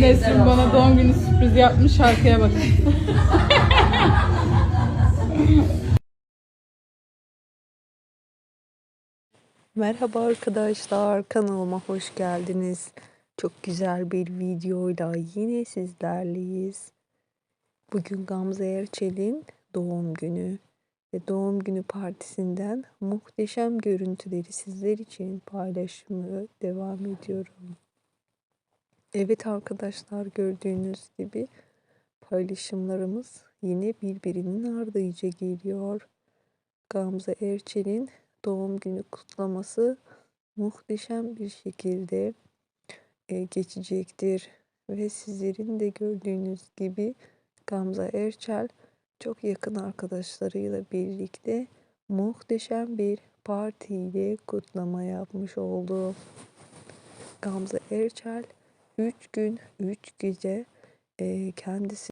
Nesrin, bana doğum günü sürprizi yapmış şarkıya bakın. Merhaba arkadaşlar, kanalıma hoş geldiniz. Çok güzel bir videoyla yine sizlerleyiz. Bugün Gamze Erçel'in doğum günü ve doğum günü partisinden muhteşem görüntüleri sizler için paylaşmaya devam ediyorum. Evet arkadaşlar gördüğünüz gibi paylaşımlarımız yine birbirinin ardıyla geliyor. Gamze Erçel'in doğum günü kutlaması muhteşem bir şekilde e, geçecektir. Ve sizlerin de gördüğünüz gibi Gamze Erçel çok yakın arkadaşlarıyla birlikte muhteşem bir partiyle kutlama yapmış oldu. Gamze Erçel 3 gün 3 gece e, kendisi